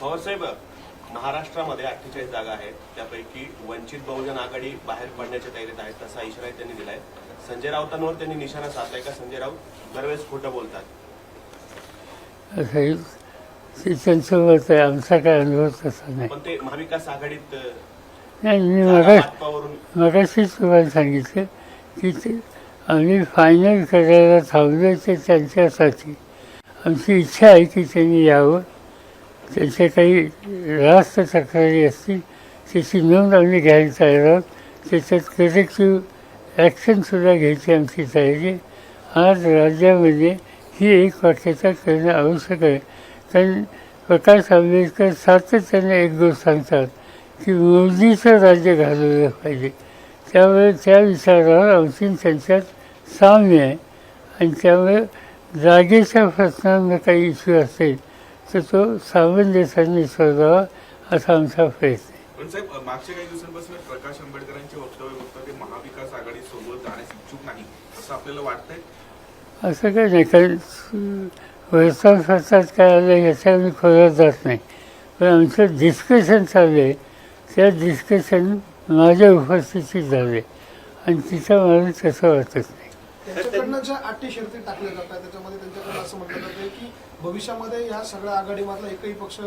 पवारसाहेब महाराष्ट्रामध्ये अठ्ठेचाळीस जागा आहेत. त्यापैकी वंचित बहुजन आघाडी बाहेर पडण्याच्या तयारीत आहेत तसा इशारा त्यांनी दिलाय. संजय राऊतांवर त्यांनी निशाणा साधलाय का? संजय राऊत दरवेळेस खोटं बोलतात. असं ते त्यांचं मत आहे आमचा काय अनुभव तसा नाही. पण ते महाविकास आघाडीत नाही मी मगा मगाशीच तुम्हाला सांगितलं की ते आम्ही फायनल करायला थांबलो ते त्यांच्यासाठी. आमची इच्छा आहे की त्यांनी यावं. त्यांच्या काही रास्त तक्रारी असतील त्याची नोंद आम्ही घ्यायला तयार आहोत. त्याच्यात करेक्टिव्ह ॲक्शनसुद्धा घ्यायची आमची तयारी आज राज्यामध्ये ही एक वाक्यता करणं आवश्यक आहे. कारण प्रकाश आंबेडकर सातत्याने एक गोष्ट सांगतात की मोदीचं राज्य घालवलं पाहिजे. त्यामुळे त्या विचारावर आमची त्यांच्यात साम्य आहे. आणि त्यामुळे जागेच्या प्रश्नांना काही इश्यू असेल तर तो सामंजस्याने सोडावा असा आमचा प्रयत्न आहे. पण साहेब मागच्या काही दिवसांपासून प्रकाश आंबेडकरांचे वक्तव्य ते महाविकास आघाडी सोबत जाण्यास इच्छुक नाही असं आपल्याला वाटतंय? असं काही नाही. कारण वर्तमानपत्रात काय आलं याच्या मी खोलात जात नाही. पण आमचं डिस्कशन चालू आहे. त्या डिस्कशन माझ्या उपस्थितीत झाले. आणि तिथं मला तसं वाटत नाही. त्यांच्याकडनं ज्या अटी शर्ती टाकल्या जातात त्याच्यामध्ये त्यांच्याकडनं असं म्हटलं जातं की भविष्यामध्ये या सगळ्या आघाडीमधला एकही पक्ष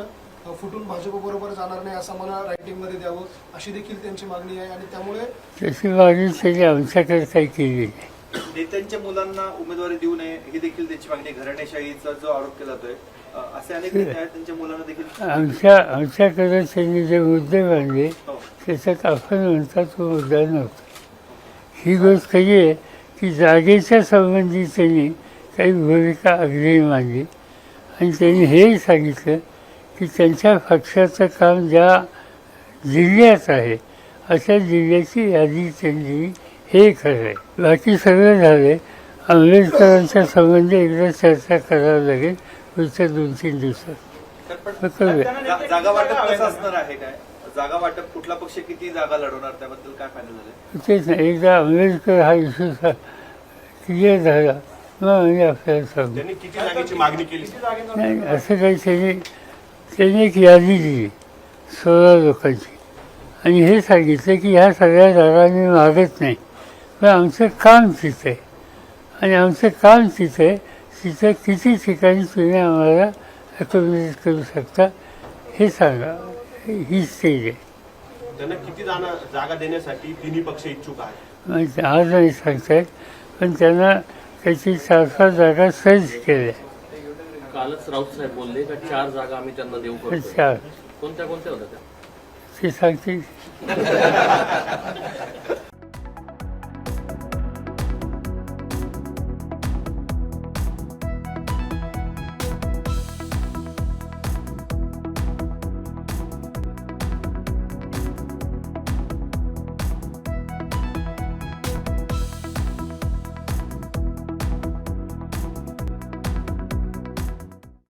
फुटून भाजप बरोबर जाणार नाही असं मला रायटिंगमध्ये द्यावं अशी देखील त्यांची मागणी आहे आणि त्यामुळे तशी मागणी त्यांनी आमच्याकडे काही केली नाही नेत्यांच्या मुलांना उमेदवारी देऊ नये ही देखील त्यांची मागणी आहे. घराणेशाहीचा जो आरोप केला जातोय असे अनेक नेते आहेत त्यांच्या मुलांना देखील आमच्या आमच्याकडे त्यांनी जे मुद्दे मांडले हो. त्याच्यात आपण म्हणता तो मुद्दा नव्हता ही गोष्ट खरी आहे की जागेच्या संबंधी त्यांनी काही भूमिका अग्रही मांडली. आणि त्यांनी हेही सांगितलं की त्यांच्या पक्षाचं काम ज्या जिल्ह्यात आहे अशा जिल्ह्याची यादी त्यांनी हे खरं आहे बाकी सगळं झालं आंबेडकरांच्या संबंधी एकदा चर्चा करावी लागेल. पुढच्या दोन तीन दिवसात करूया. जागा वाटप कसं असणार आहे काय जागा वाटप कुठला पक्ष किती जागा लढवणार? त्याबद्दल काय फायनल झालंय? तेच नाही एकदा आंबेडकर हा इश्यू क्लिअर झाला. मग आम्ही आपल्याला सांगू. त्यांनी किती जागेची मागणी केली? नाही असं काही त्यांनी त्यांनी एक यादी दिली सोळा लोकांची. आणि हे सांगितलं की ह्या सगळ्या जागा मी मागत नाही. पण आमचं काम तिथं. आहे आणि आमचं काम तिथं आहे तिथं किती ठिकाणी तुम्ही आम्हाला अकोमोडेट करू शकता हे सांगा. ही स्टेज आहे त्यांना किती जाणं जागा देण्यासाठी तिन्ही पक्ष इच्छुक आहेत? म्हणजे आज नाही सांगतायत पण त्यांना त्याची चार पाच जागा सर्च केल्या. कालच राऊत साहेब बोलले का चार जागा आम्ही त्यांना देऊ करतो चार. कोणत्या कोणत्या होत्या त्या? ते सांगतील.